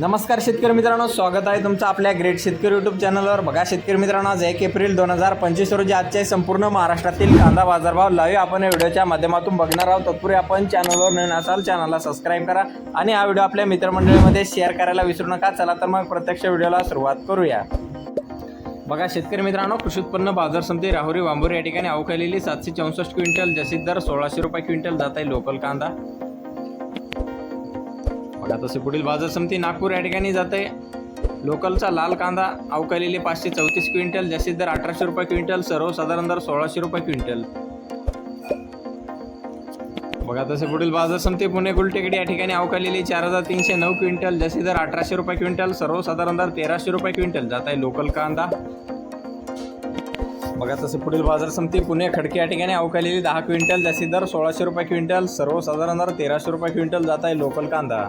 नमस्कार शेतकरी मित्रांनो स्वागत आहे तुमचं आपल्या ग्रेट शेतकरी यूट्यूब चॅनलवर बघा शेतकरी मित्रांनो आज एक एप्रिल दोन हजार पंचवीस रोजी आजच्या संपूर्ण महाराष्ट्रातील कांदा बाजारभाव लाईव्ह आपण या व्हिडिओच्या माध्यमातून बघणार आहोत. तत्पूर्वी आपण चॅनलवर नवीन असाल चॅनलला सबस्क्राईब करा आणि हा व्हिडिओ आपल्या मित्रमंडळीमध्ये शेअर करायला विसरू नका. चला तर मग प्रत्यक्ष व्हिडिओला सुरुवात करूया. बघा शेतकरी मित्रांनो कृषी उत्पन्न बाजार समिती राहुरी वांबोरी या ठिकाणी अवकालेली सातशे चौसष्ट क्विंटल जसे दर सोळाशे रुपये क्विंटल जात आहे लोकल कांदा. बघा पुढील बाजार समिती नागपूर या ठिकाणी जाते. लोकलचा लाल कांदा अवकालेली पाचशे चौतीस क्विंटल जास्तीत दर अठराशे रुपये क्विंटल सर्वसाधारण दर सोळाशे रुपये क्विंटल. बघा तसे पुढील बाजार समिती पुणे गुलटेकडी या ठिकाणी अवकालेली चार हजार तीनशे नऊ क्विंटल जास्तीत दर अठराशे रुपये क्विंटल सर्वसाधारण दर तेराशे रुपये क्विंटल. जात आहे लोकल कांदा. बघा तसे पुढील बाजार समिती पुणे खडके या ठिकाणी अवकालेली दहा क्विंटल जास्तीत दर सोळाशे रुपये क्विंटल सर्वसाधारण दर तेराशे रुपये क्विंटल जात आहे लोकल कांदा.